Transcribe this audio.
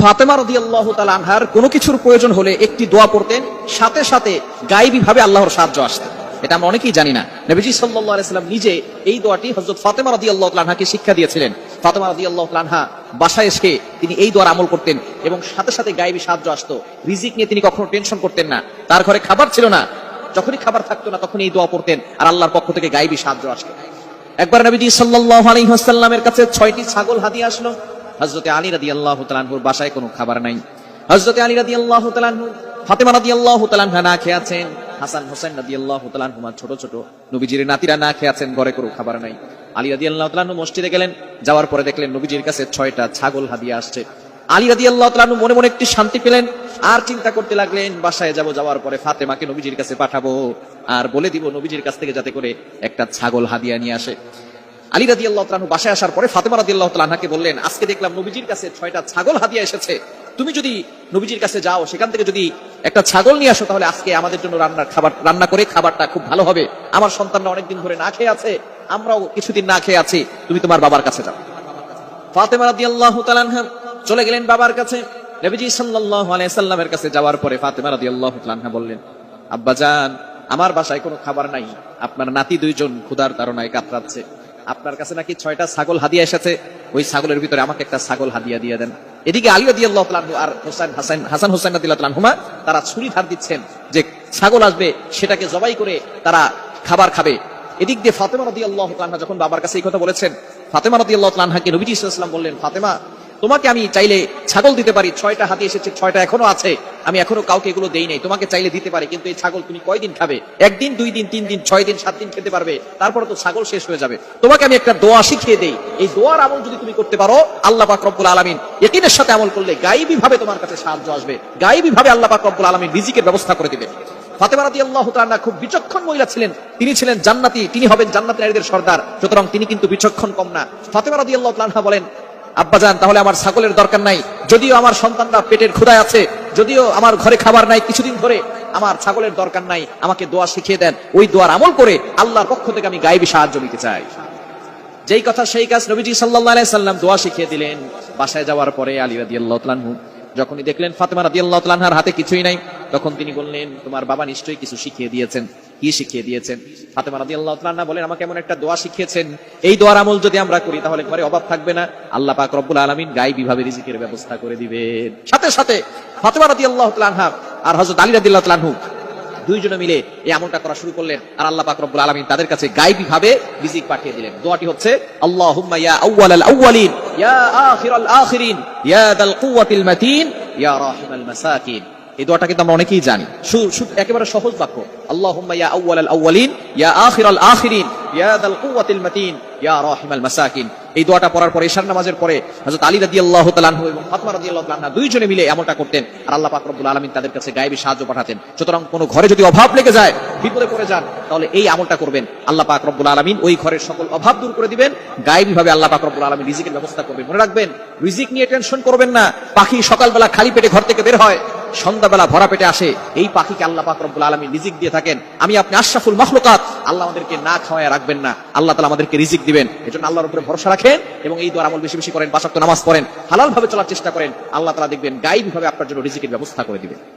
ফাতেমা রদিয়াল্লাহ তাল আনহার কোনো কিছুর প্রয়োজন হলে একটি দোয়া পড়তেন, সাথে সাথে গাইবী ভাবে আল্লাহর সাহায্য আসতেন। এটা আমরা অনেকেই জানি না। নবীজি সাল্লাহ আলাইসাল্লাম নিজে এই দোয়াটি হজরত ফাতেমা রদি আল্লাহ তালহাকে শিক্ষা দিয়েছিলেন। ফাতেমা রদি আল্লাহ তালহা বাসায় এসে তিনি এই দোয়ার আমল করতেন এবং সাথে সাথে গাইবী সাহায্য আসতো। রিজিক নিয়ে তিনি কখনো টেনশন করতেন না। তার ঘরে খাবার ছিল না। যখনই খাবার থাকতো না তখন এই দোয়া পড়তেন আর আল্লাহর পক্ষ থেকে গাইবী সাহায্য আসতো। একবার নবীজি সাল্লাহ আলাইহাসাল্লামের কাছে ছয়টি ছাগল হাতিয়ে আসলো। হজরতে আলী রাদি আল্লাহ তালানহুর বাসায় কোনো খাবার নাই। হজরতে আলী রাদি আল্লাহ তালানহু ফাতেমা রাদি আল্লাহ তালানহা না খেয়ে আছেন, হাসান হোসেন রাদি আল্লাহ তালানহুমা ছোট ছোট, নবীজির নাতিরা না খেয়ে আছেন, ঘরে কোনো খাবার নাই। আলী রাদি আল্লাহ তালানহু মসজিদে গেলেন, যাওয়ার পরে দেখলেন নবীজির কাছে ছয়টা ছাগল হাদিয়ে আসছে। আলী রাদি আল্লাহ তালানহু মনে মনে একটি শান্তি পেলেন, আর চিন্তা করতে লাগলেন, বাসায় যাব যাওয়ার পরে ফাতেমাকে নবীজির কাছে পাঠাবো, আর বলে দিব নবীজির কাছ থেকে যাতে করে একটা ছাগল হাদিয়া নিয়ে আসে। আলী রাদি আল্লাহ তালু বাসায় আসার পরে ফাতেমা রাদি আল্লাহ তালাহাকে বললেন, আজকে দেখলাম নবীজির কাছে ছয়টা ছাগল হাদিয়া এসেছে। তুমি যদি নবীজির কাছে যাও, সেখান থেকে যদি একটা ছাগল নিয়ে আসো, তাহলে আজকে আমাদের জন্য রান্নার খাবার, রান্না করে খাবারটা খুব ভালো হবে। আমার সন্তানরা অনেকদিন ধরে না খেয়ে আছে, আমরাও কিছুদিন না খেয়ে আছি। তুমি তোমার বাবার কাছে যাও। ফাতেমা রাদি আল্লাহ তালানহা চলে গেলেন বাবার কাছে। নবীজি সাল্লাল্লাহু আলাইহি সাল্লামের কাছে যাওয়ার পরে ফাতেমা রাদিয়াল্লাহু তাআলা বললেন আব্বাজান আমার বাসায় কোনো খাবার নাই। আপনার নাতি দুইজন ক্ষুধার তাড়নায় কাতরাচ্ছে। আপনার কাছে নাকি ছয়টা ছাগল হাদিয়া এসেছে? ওই ছাগলের ভিতরে আমাকে একটা ছাগল হাদিয়া দিয়ে দেন। এদিকে আলী দিয়ে তাআলা আর হোসেন হাসান হাসান হোসেন তাআলা তারা ছুরি ধার দিচ্ছেন যে ছাগল আসবে, সেটাকে জবাই করে তারা খাবার খাবে। এদিক দিয়ে ফাতেমা রদি আল্লাহ যখন বাবার কাছে এই কথা বলেছেন, ফাতেমা রাদিয়াল্লাহু তাআলাকে নবীজি ইসলাম বললেন, ফাতেমা তোমাকে আমি চাইলে ছাগল দিতে পারি, ছয়টা হাতি এসেছে, ছয়টা এখনও আছে। আমি এখনও কাউকে এগুলো দেই নাই, তোমাকে চাইলে দিতে পারি, কিন্তু এই ছাগল তুমি কয়দিন খাবে? একদিন, দুই দিন, তিন দিন, ছয় দিন, সাত দিন খেতে পারবে, তারপরে তো ছাগল শেষ হয়ে যাবে। তোমাকে আমি একটা দোয়া শিখিয়ে দেই, এই দোয়ার আমল যদি তুমি করতে পারো, আল্লাহ পাক রব্বুল আলামিন একিনের সাথে আমল করলে গাইবী ভাবে তোমার কাছে সাহায্য আসবে। গাইবী ভাবে আল্লাহ পাক রব্বুল আলামিন রিজিকের ব্যবস্থা করে দিবে। ফাতেমা রাদিয়াল্লাহু তাআলা খুব বিচক্ষণ মহিলা ছিলেন, তিনি ছিলেন জান্নাতি, তিনি হবেন জান্নাতি নারীদের সর্দার, সুতরাং তিনি কিন্তু বিচক্ষণ কম না। ফাতেমা রাদিয়াল্লাহু তাআলা বলেন আব্বাজান তাহলে আমার ছাগলের দরকার নাই। যদিও আমার সন্তানরা পেটের ক্ষুদায় আছে, যদিও আমার ঘরে খাবার নাই, কিছুদিন ধরে আমার ছাগলের দরকার নাই, আমাকে দোয়া শিখিয়ে দেন। ওই দোয়ার আমল করে আল্লাহর পক্ষ থেকে আমি গাইবী সাহায্য নিতে চাই। যেই কথা সেই কাজ নবীজি আলাইহি সাল্লাম দোয়া শিখিয়ে দিলেন, বাসায় যাওয়ার পরে আলী রাদিয়াল্লাহু তাআলা যখনই দেখলেন ফাতেমা রাদিয়াল্লাহু তাআলার হাতে কিছুই নাই, তখন তিনি বললেন, তোমার বাবা নিশ্চয়ই কিছু শিখিয়ে দিয়েছেন। কি শিখিয়ে দিয়েছেন। ফাতেমা রাদিয়াল্লাহু তাআলা বলেন, আমাকে এমন একটা দোয়া শিখিয়েছেন, এই দোয়ার আমল যদি আমরা করি, তাহলে ঘরে অভাব থাকবে না। আল্লাহ পাক রব্বুল আলামিন গায়বী ভাবে রিজিকের ব্যবস্থা করে দিবেন। সাথে সাথে ফাতেমা রাদিয়াল্লাহু তাআলা আর হযরত আলী রাদিয়াল্লাহু তাআলা দুইজনে মিলে এই আমলটা করা শুরু করলেন আর আল্লাহ পাক রব্বুল আলামিন তাদের কাছে গায়বী ভাবে রিজিক পাঠিয়ে দিলেন। দোয়াটি হচ্ছে, আল্লাহুম্মা ইয়া আউওয়ালাল আউওয়ালিন ইয়া আখিরাল আখিরিন, ইয়া দাল কুওয়াতিল মাতিন, ইয়া রাহিমাল মাসাকিন। এই দোয়াটা কিন্তু আমরা অনেকেই জানি। একেবারে সহজ বাক্য। মাসাকিন। এই দোয়াটা পড়ার পরে ঈশার নামাজের পরে হযরত আলী রাদিয়াল্লাহু তাআলা আনহু এবং ফাতেমা রাদিয়াল্লাহু তাআলা দুইজনে মিলে এমনটা করতেন। আর আল্লাহ পাক রব্বুল আলামিন তাদের কাছে গায়েবী সাহায্য পাঠাতেন। সুতরাং কোন ঘরে যদি অভাব লেগে যায়, বিপদে পড়ে যান, তাহলে এই আমলটা করবেন। আল্লাহ পাক রব্বুল আলামিন ওই ঘরের সকল অভাব দূর করে দিবেন। গায়েবী ভাবে আল্লাহ পাক রব্বুল আলামিন রিজিকের ব্যবস্থা করবেন। মনে রাখবেন, রিজিক নিয়ে টেনশন করবেন না। পাখি সকালবেলা খালি পেটে ঘর থেকে বের হয় সন্ধ্যাবেলা ভরা পেটে আসে, এই পাখিকে আল্লাহ পাক রব্বুল আলমী রিজিক দিয়ে থাকেন। আমি আপনি আশরাফুল মখলুকাত। আল্লাহ আমাদেরকে না খাওয়ায় রাখবেন না। আল্লাহ তালা আমাদেরকে রিজিক দিবেন। এজন্য আল্লাহর উপরে ভরসা রাখেন এবং এই দ্বারা আমল বেশি বেশি করেন, বাসাক্ত নামাজ পড়েন হালাল ভাবে চলার চেষ্টা করেন। আল্লাহ তালা দেখবেন গাইবভাবে আপনার জন্য রিজিকের ব্যবস্থা করে দিবেন।